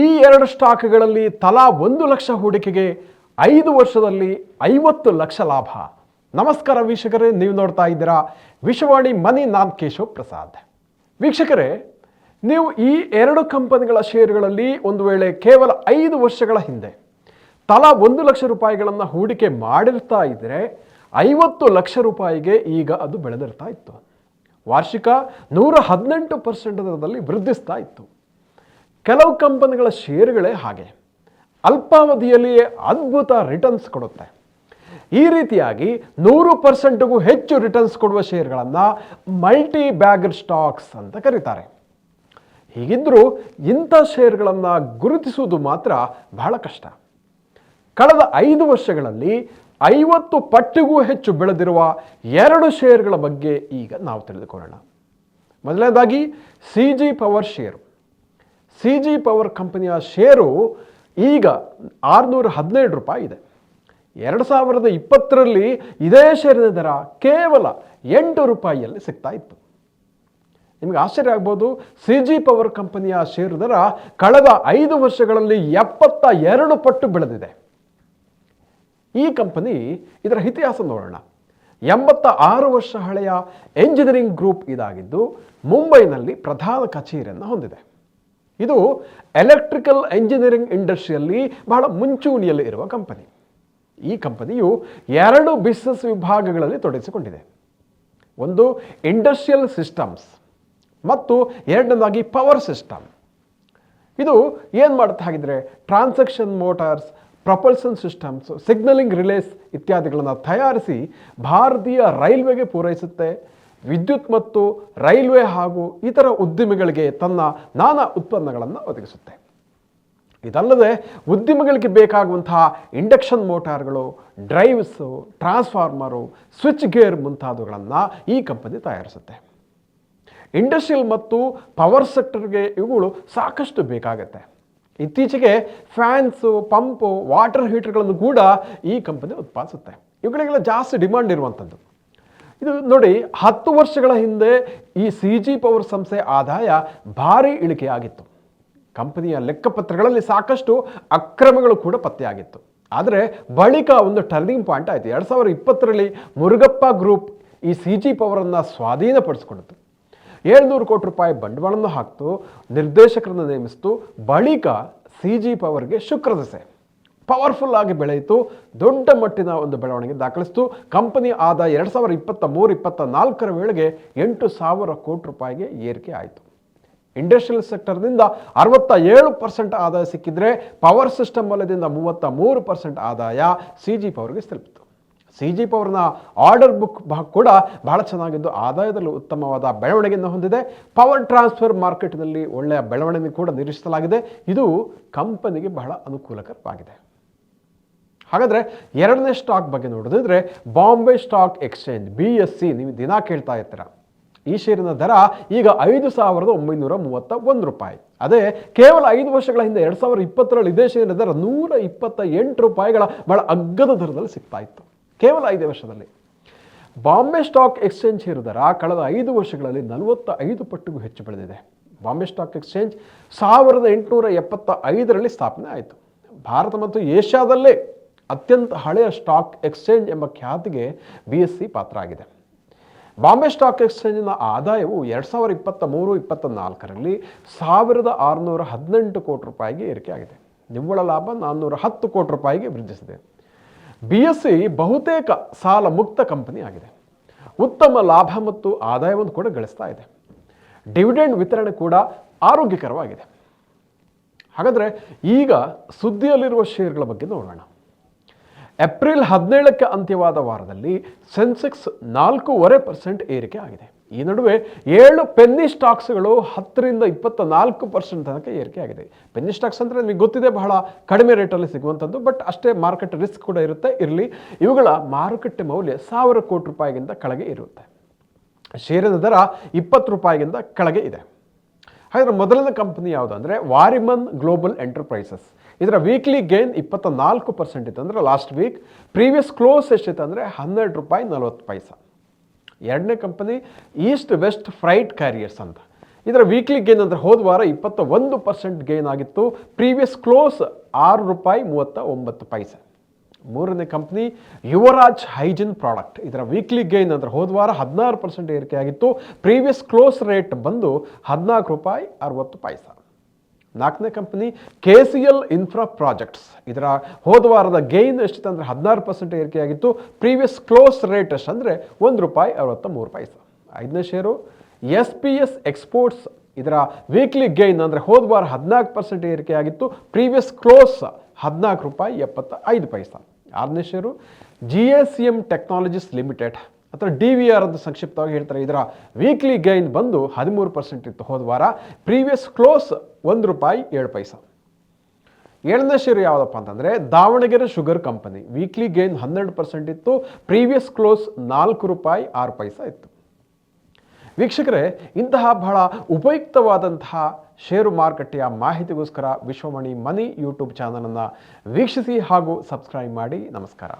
ಈ ಎರಡು ಸ್ಟಾಕ್ಗಳಲ್ಲಿ ತಲಾ ಒಂದು ಲಕ್ಷ ಹೂಡಿಕೆಗೆ ಐದು ವರ್ಷದಲ್ಲಿ ಐವತ್ತು ಲಕ್ಷ ಲಾಭ. ನಮಸ್ಕಾರ ವೀಕ್ಷಕರೇ, ನೀವು ನೋಡ್ತಾ ಇದ್ದೀರಾ ವಿಶ್ವವಾಣಿ ಮನಿ ನಾನ್ ಕೇಶವ್ ಪ್ರಸಾದ್. ವೀಕ್ಷಕರೇ, ನೀವು ಈ ಎರಡು ಕಂಪನಿಗಳ ಷೇರುಗಳಲ್ಲಿ ಒಂದು ವೇಳೆ ಕೇವಲ ಐದು ವರ್ಷಗಳ ಹಿಂದೆ ತಲಾ ಒಂದು ಲಕ್ಷ ರೂಪಾಯಿಗಳನ್ನು ಹೂಡಿಕೆ ಮಾಡಿರ್ತಾ ಇದ್ದರೆ ಐವತ್ತು ಲಕ್ಷ ರೂಪಾಯಿಗೆ ಈಗ ಅದು ಬೆಳೆದಿರ್ತಾ ಇತ್ತು. ವಾರ್ಷಿಕ ನೂರ ಹದಿನೆಂಟು ಪರ್ಸೆಂಟ್ ದರದಲ್ಲಿ ವೃದ್ಧಿಸ್ತಾ ಇತ್ತು. ಕೆಲವು ಕಂಪನಿಗಳ ಷೇರುಗಳೇ ಹಾಗೆ. ಅಲ್ಪಾವಧಿಯಲ್ಲಿಯೇ ಅದ್ಭುತ ರಿಟರ್ನ್ಸ್ ಕೊಡುತ್ತೆ. ಈ ರೀತಿಯಾಗಿ ನೂರು ಪರ್ಸೆಂಟ್ಗೂ ಹೆಚ್ಚು ರಿಟರ್ನ್ಸ್ ಕೊಡುವ ಷೇರುಗಳನ್ನು ಮಲ್ಟಿ ಬ್ಯಾಗರ್ ಸ್ಟಾಕ್ಸ್ ಅಂತ ಕರೀತಾರೆ. ಹೀಗಿದ್ದರೂ ಇಂಥ ಷೇರುಗಳನ್ನು ಗುರುತಿಸುವುದು ಮಾತ್ರ ಬಹಳ ಕಷ್ಟ. ಕಳೆದ ಐದು ವರ್ಷಗಳಲ್ಲಿ ಐವತ್ತು ಪಟ್ಟಿಗೂ ಹೆಚ್ಚು ಬೆಳೆದಿರುವ ಎರಡು ಷೇರುಗಳ ಬಗ್ಗೆ ಈಗ ನಾವು ತಿಳಿದುಕೊಳ್ಳೋಣ. ಮೊದಲನೇದಾಗಿ C G power share C G power ಕಂಪನಿಯ ಷೇರು ಈಗ ಆರುನೂರ ಹದಿನೇಳು ರೂಪಾಯಿ ಇದೆ. ಎರಡು ಸಾವಿರದ ಇಪ್ಪತ್ತರಲ್ಲಿ ಇದೇ ಷೇರಿನ ದರ ಕೇವಲ ಎಂಟು ರೂಪಾಯಿಯಲ್ಲಿ ಸಿಗ್ತಾ ಇತ್ತು. ನಿಮಗೆ ಆಶ್ಚರ್ಯ ಆಗ್ಬೋದು, ಸಿ ಜಿ ಪವರ್ ಕಂಪನಿಯ ಷೇರು ದರ ಕಳೆದ ಐದು ವರ್ಷಗಳಲ್ಲಿ ಎಪ್ಪತ್ತ ಎರಡು ಪಟ್ಟು ಬೆಳೆದಿದೆ. ಈ ಕಂಪನಿ ಇದರ ಇತಿಹಾಸ ನೋಡೋಣ. ಎಂಬತ್ತ ಆರು ವರ್ಷ ಹಳೆಯ ಎಂಜಿನಿಯರಿಂಗ್ ಗ್ರೂಪ್ ಇದಾಗಿದ್ದು ಮುಂಬೈನಲ್ಲಿ ಪ್ರಧಾನ ಕಚೇರಿಯನ್ನು ಹೊಂದಿದೆ. ಇದು ಎಲೆಕ್ಟ್ರಿಕಲ್ ಎಂಜಿನಿಯರಿಂಗ್ ಇಂಡಸ್ಟ್ರಿಯಲ್ಲಿ ಬಹಳ ಮುಂಚೂಣಿಯಲ್ಲಿ ಇರುವ ಕಂಪನಿ ಈ ಕಂಪನಿಯು ಎರಡು ಬಿಸ್ನೆಸ್ ವಿಭಾಗಗಳಲ್ಲಿ ತೊಡಗಿಸಿಕೊಂಡಿದೆ. ಒಂದು ಇಂಡಸ್ಟ್ರಿಯಲ್ ಸಿಸ್ಟಮ್ಸ್ ಮತ್ತು ಎರಡನೇದಾಗಿ ಪವರ್ ಸಿಸ್ಟಮ್ ಇದು ಏನು ಮಾಡುತ್ತೆ ಹಾಗಿದ್ರೆ transaction motors propulsion systems signalling relays ಇತ್ಯಾದಿಗಳನ್ನು ತಯಾರಿಸಿ ಭಾರತೀಯ ರೈಲ್ವೆಗೆ ಪೂರೈಸುತ್ತೆ. ವಿದ್ಯುತ್ ಮತ್ತು ರೈಲ್ವೆ ಹಾಗೂ ಇತರ ಉದ್ದಿಮೆಗಳಿಗೆ ತನ್ನ ನಾನಾ ಉತ್ಪನ್ನಗಳನ್ನು ಒದಗಿಸುತ್ತೆ. ಇದಲ್ಲದೆ ಉದ್ದಿಮೆಗಳಿಗೆ ಬೇಕಾಗುವಂತಹ ಇಂಡಕ್ಷನ್ ಮೋಟಾರ್ಗಳು, ಡ್ರೈವ್ಸು, ಟ್ರಾನ್ಸ್ಫಾರ್ಮರು, ಸ್ವಿಚ್ ಗೇರ್ ಮುಂತಾದವುಗಳನ್ನು ಈ ಕಂಪನಿ ತಯಾರಿಸುತ್ತೆ. ಇಂಡಸ್ಟ್ರಿಯಲ್ ಮತ್ತು ಪವರ್ ಸೆಕ್ಟರ್ಗೆ ಇವುಗಳು ಸಾಕಷ್ಟು ಬೇಕಾಗುತ್ತೆ. ಇತ್ತೀಚೆಗೆ ಫ್ಯಾನ್ಸು, ಪಂಪು, ವಾಟರ್ ಹೀಟರ್ಗಳನ್ನು ಕೂಡ ಈ ಕಂಪನಿ ಉತ್ಪಾದಿಸುತ್ತೆ. ಇವುಗಳಿಗೆಲ್ಲ ಜಾಸ್ತಿ ಡಿಮಾಂಡ್ ಇರುವಂಥದ್ದು. ಇದು ನೋಡಿ, ಹತ್ತು ವರ್ಷಗಳ ಹಿಂದೆ ಈ ಸಿ ಜಿ ಪವರ್ ಸಂಸ್ಥೆ ಆದಾಯ ಭಾರಿ ಇಳಿಕೆಯಾಗಿತ್ತು. ಕಂಪನಿಯ ಲೆಕ್ಕಪತ್ರಗಳಲ್ಲಿ ಸಾಕಷ್ಟು ಅಕ್ರಮಗಳು ಕೂಡ ಪತ್ತೆಯಾಗಿತ್ತು. ಆದರೆ ಬಳಿಕ ಒಂದು ಟರ್ನಿಂಗ್ ಪಾಯಿಂಟ್ ಆಯಿತು. ಎರಡು ಸಾವಿರದ ಇಪ್ಪತ್ತರಲ್ಲಿ ಮುರುಗಪ್ಪ ಗ್ರೂಪ್ ಈ ಸಿ ಜಿ ಪವರನ್ನು ಸ್ವಾಧೀನಪಡಿಸಿಕೊಂಡಿತು ಏಳ್ನೂರು ಕೋಟಿ ರೂಪಾಯಿ ಬಂಡವಾಳವನ್ನು ಹಾಕ್ತು, ನಿರ್ದೇಶಕರನ್ನು ನೇಮಿಸಿತು, ಬಳಿಕ ಸಿ ಜಿ ಪವರ್ಗೆ ಶುಕ್ರ ದಸೆ ಪವರ್ಫುಲ್ ಆಗಿ ಬೆಳೆಯಿತು. ದೊಡ್ಡ ಮಟ್ಟಿನ ಒಂದು ಬೆಳವಣಿಗೆ ದಾಖಲಿಸಿತು. ಕಂಪನಿ ಆದಾಯ ಎರಡು ಸಾವಿರದ ಇಪ್ಪತ್ತ ಮೂರು ಇಪ್ಪತ್ತ ನಾಲ್ಕರ ವೇಳೆಗೆ ಎಂಟು ಸಾವಿರ ಕೋಟಿ ರೂಪಾಯಿಗೆ ಏರಿಕೆ ಆಯಿತು. ಇಂಡಸ್ಟ್ರಿಯಲ್ ಸೆಕ್ಟರ್ನಿಂದ ಅರವತ್ತ ಏಳು ಪರ್ಸೆಂಟ್ ಆದಾಯ ಸಿಕ್ಕಿದ್ರೆ ಪವರ್ ಸಿಸ್ಟಮ್ ವಲಯದಿಂದ ಮೂವತ್ತ ಮೂರು ಪರ್ಸೆಂಟ್ ಆದಾಯ ಸಿ ಜಿ ಪವರ್ಗೆ ತಲುಪಿತು. ಸಿ ಜಿ ಪವರ್ನ ಆರ್ಡರ್ ಬುಕ್ ಕೂಡ ಬಹಳ ಚೆನ್ನಾಗಿದ್ದು ಆದಾಯದಲ್ಲಿ ಉತ್ತಮವಾದ ಬೆಳವಣಿಗೆಯನ್ನು ಹೊಂದಿದೆ. ಪವರ್ ಟ್ರಾನ್ಸ್ಫರ್ ಮಾರ್ಕೆಟ್ನಲ್ಲಿ ಒಳ್ಳೆಯ ಬೆಳವಣಿಗೆ ಕೂಡ ನಿರೀಕ್ಷಿಸಲಾಗಿದೆ. ಇದು ಕಂಪನಿಗೆ ಬಹಳ ಅನುಕೂಲಕರವಾಗಿದೆ. ಹಾಗಾದರೆ ಎರಡನೇ ಸ್ಟಾಕ್ ಬಗ್ಗೆ ನೋಡೋದಿದ್ರೆ Bombay stock exchange B S C ನೀವು ದಿನ ಕೇಳ್ತಾ ಇರ್ತೀರ. ಈ ಷೇರಿನ ದರ ಈಗ ಐದು ಸಾವಿರದ ಒಂಬೈನೂರ ಮೂವತ್ತ ಒಂದು ರೂಪಾಯಿ. ಅದೇ ಕೇವಲ ಐದು ವರ್ಷಗಳ ಹಿಂದೆ ಎರಡು ಸಾವಿರದ ಇಪ್ಪತ್ತರಲ್ಲಿ ಇದೇ ಷೇರಿನ ದರ ನೂರ ಇಪ್ಪತ್ತ ಎಂಟು ರೂಪಾಯಿಗಳ ಬಹಳ ಅಗ್ಗದ ದರದಲ್ಲಿ ಸಿಗ್ತಾ ಇತ್ತು. ಕೇವಲ ಐದು ವರ್ಷದಲ್ಲಿ. ಬಾಂಬೆ ಸ್ಟಾಕ್ ಎಕ್ಸ್ಚೇಂಜ್ ಷೇರು ದರ ಕಳೆದ ಐದು ವರ್ಷಗಳಲ್ಲಿ ನಲವತ್ತ ಐದು ಪಟ್ಟಿಗೂ ಹೆಚ್ಚು ಬೆಳೆದಿದೆ. ಬಾಂಬೆ ಸ್ಟಾಕ್ ಎಕ್ಸ್ಚೇಂಜ್ ಸಾವಿರದ ಎಂಟುನೂರ ಎಪ್ಪತ್ತ ಐದರಲ್ಲಿ ಸ್ಥಾಪನೆ ಆಯಿತು. ಭಾರತ ಮತ್ತು ಏಷ್ಯಾದಲ್ಲೇ ಅತ್ಯಂತ ಹಳೆಯ ಸ್ಟಾಕ್ ಎಕ್ಸ್ಚೇಂಜ್ ಎಂಬ ಖ್ಯಾತಿಗೆ ಬಿ ಎಸ್ ಸಿ ಪಾತ್ರ ಆಗಿದೆ ಬಾಂಬೆ ಸ್ಟಾಕ್ ಎಕ್ಸ್ಚೇಂಜಿನ ಆದಾಯವು ಎರಡು ಸಾವಿರದ ಇಪ್ಪತ್ತ ಮೂರು, ಇಪ್ಪತ್ತ ನಾಲ್ಕರಲ್ಲಿ ಸಾವಿರದ ಆರುನೂರ ಹದಿನೆಂಟು ಕೋಟಿ ರೂಪಾಯಿಗೆ ಏರಿಕೆಯಾಗಿದೆ. ನಿವ್ವಳ ಲಾಭ ನಾನ್ನೂರ ಹತ್ತು ಕೋಟಿ ರೂಪಾಯಿಗೆ ವೃದ್ಧಿಸಿದೆ. ಬಿ ಎಸ್ ಸಿ ಬಹುತೇಕ ಸಾಲ ಮುಕ್ತ ಕಂಪನಿ ಆಗಿದೆ. ಉತ್ತಮ ಲಾಭ ಮತ್ತು ಆದಾಯವನ್ನು ಕೂಡ ಗಳಿಸ್ತಾ ಇದೆ. ಡಿವಿಡೆಂಡ್ ವಿತರಣೆ ಕೂಡ ಆರೋಗ್ಯಕರವಾಗಿದೆ. ಹಾಗಾದರೆ ಈಗ ಸುದ್ದಿಯಲ್ಲಿರುವ ಷೇರ್ಗಳ ಬಗ್ಗೆ ನೋಡೋಣ. ಏಪ್ರಿಲ್ ಹದಿನೇಳಕ್ಕೆ ಅಂತ್ಯವಾದ ವಾರದಲ್ಲಿ ಸೆನ್ಸೆಕ್ಸ್ ನಾಲ್ಕೂವರೆ ಪರ್ಸೆಂಟ್ ಏರಿಕೆ ಆಗಿದೆ. ಈ ನಡುವೆ ಏಳು ಪೆನ್ನಿ ಸ್ಟಾಕ್ಸ್ಗಳು ಹತ್ತರಿಂದ ಇಪ್ಪತ್ತ ನಾಲ್ಕು ಪರ್ಸೆಂಟ್ ತನಕ ಏರಿಕೆ ಆಗಿದೆ. ಪೆನ್ನಿ ಸ್ಟಾಕ್ಸ್ ಅಂದರೆ ನಿಮಗೆ ಗೊತ್ತಿದೆ, ಬಹಳ ಕಡಿಮೆ ರೇಟಲ್ಲಿ ಸಿಗುವಂಥದ್ದು, ಬಟ್ ಅಷ್ಟೇ ಮಾರ್ಕೆಟ್ ರಿಸ್ಕ್ ಕೂಡ ಇರುತ್ತೆ, ಇರಲಿ. ಇವುಗಳ ಮಾರುಕಟ್ಟೆ ಮೌಲ್ಯ ಸಾವಿರ ಕೋಟಿ ರೂಪಾಯಿಗಿಂತ ಕೆಳಗೆ ಇರುತ್ತೆ. ಷೇರಿನ ದರ ಇಪ್ಪತ್ತು ರೂಪಾಯಿಗಿಂತ ಕೆಳಗೆ ಇದೆ. ಹಾಗಾದ್ರೆ ಮೊದಲನೇ ಕಂಪನಿ ಯಾವುದು ಅಂದರೆ ವಾರಿಮನ್ ಗ್ಲೋಬಲ್ ಎಂಟರ್ಪ್ರೈಸಸ್. ಇದರ ವೀಕ್ಲಿ ಗೇನ್ ಇಪ್ಪತ್ತ ನಾಲ್ಕು ಪರ್ಸೆಂಟ್ ಇತ್ತು ಅಂದರೆ ಲಾಸ್ಟ್ ವೀಕ್ ಪ್ರೀವಿಯಸ್ ಕ್ಲೋಸ್ ಎಷ್ಟಿತ್ತು ಅಂದರೆ ಹನ್ನೆರಡು ರೂಪಾಯಿ ನಲವತ್ತು ಪೈಸ. ಎರಡನೇ company east west freight carriers ಅಂತ. ಇದರ ವೀಕ್ಲಿ ಗೇನ್ ಅಂದರೆ ಹೋದ ವಾರ ಇಪ್ಪತ್ತ ಒಂದು ಪರ್ಸೆಂಟ್ ಗೇನ್ ಆಗಿತ್ತು. ಪ್ರೀವಿಯಸ್ ಕ್ಲೋಸ್ ಆರು ರೂಪಾಯಿ ಮೂವತ್ತ ಒಂಬತ್ತು ಪೈಸೆ. ಮೂರನೇ ಕಂಪ್ನಿ ಯುವರಾಜ್ ಹೈಜಿನ್ ಪ್ರಾಡಕ್ಟ್. ಇದರ ವೀಕ್ಲಿ ಗೇನ್ ಅಂದರೆ ಹೋದ ವಾರ ಹದಿನಾರು ಪರ್ಸೆಂಟ್ ಏರಿಕೆ ಆಗಿತ್ತು. ಪ್ರೀವಿಯಸ್ ಕ್ಲೋಸ್ ರೇಟ್ ಬಂದು ಹದಿನಾಲ್ಕು ರೂಪಾಯಿ ಅರವತ್ತು ಪೈಸೆ. ನಾಲ್ಕನೇ company K C L infra projects ಇದರ ಹೋದ ವಾರದ ಗೇನ್ ಎಷ್ಟಿತ್ತು ಅಂದರೆ ಹದಿನಾರು ಪರ್ಸೆಂಟ್ ಏರಿಕೆಯಾಗಿತ್ತು ಪ್ರೀವಿಯಸ್ ಕ್ಲೋಸ್ ರೇಟ್ ಎಷ್ಟು ಅಂದರೆ ಒಂದು ರೂಪಾಯಿ ಅರವತ್ತ ಮೂರು ಪೈಸೆ. ಐದನೇ share S P S exports ಇದರ ವೀಕ್ಲಿ ಗೇನ್ ಅಂದರೆ ಹೋದ ವಾರ ಹದಿನಾಲ್ಕು ಪರ್ಸೆಂಟ್ ಏರಿಕೆಯಾಗಿತ್ತು ಪ್ರೀವಿಯಸ್ ಕ್ಲೋಸ್ ಹದಿನಾಲ್ಕು ರೂಪಾಯಿ ಎಪ್ಪತ್ತ ಐದು ಪೈಸೆ. ಆರನೇ G S C M technologies limited. ಅಥವಾ ಡಿ ವಿ ಆರ್ ಅಂತ ಸಂಕ್ಷಿಪ್ತವಾಗಿ ಹೇಳ್ತಾರೆ. ಇದರ ವೀಕ್ಲಿ ಗೈನ್ ಬಂದು ಹದಿಮೂರು ಪರ್ಸೆಂಟ್ ಇತ್ತು ಹೋದ ವಾರ. ಪ್ರೀವಿಯಸ್ ಕ್ಲೋಸ್ ಒಂದು ರೂಪಾಯಿ ಏಳು ಪೈಸೆ. ಏಳನೇ ಶೇರು ಯಾವುದಪ್ಪ ಅಂತಂದರೆ Davanagere sugar company weekly gain ಹನ್ನೆರಡು ಪರ್ಸೆಂಟ್ ಇತ್ತು. ಪ್ರೀವಿಯಸ್ ಕ್ಲೋಸ್ ನಾಲ್ಕು ರೂಪಾಯಿ ಆರು ಪೈಸೆ ಇತ್ತು. ವೀಕ್ಷಕರೇ, ಇಂತಹ ಬಹಳ ಉಪಯುಕ್ತವಾದಂತಹ ಷೇರು ಮಾರುಕಟ್ಟೆಯ ಮಾಹಿತಿಗೋಸ್ಕರ ವಿಶ್ವಮಣಿ ಮನಿ ಯೂಟ್ಯೂಬ್ ಚಾನಲನ್ನು ವೀಕ್ಷಿಸಿ ಹಾಗೂ ಸಬ್ಸ್ಕ್ರೈಬ್ ಮಾಡಿ. ನಮಸ್ಕಾರ.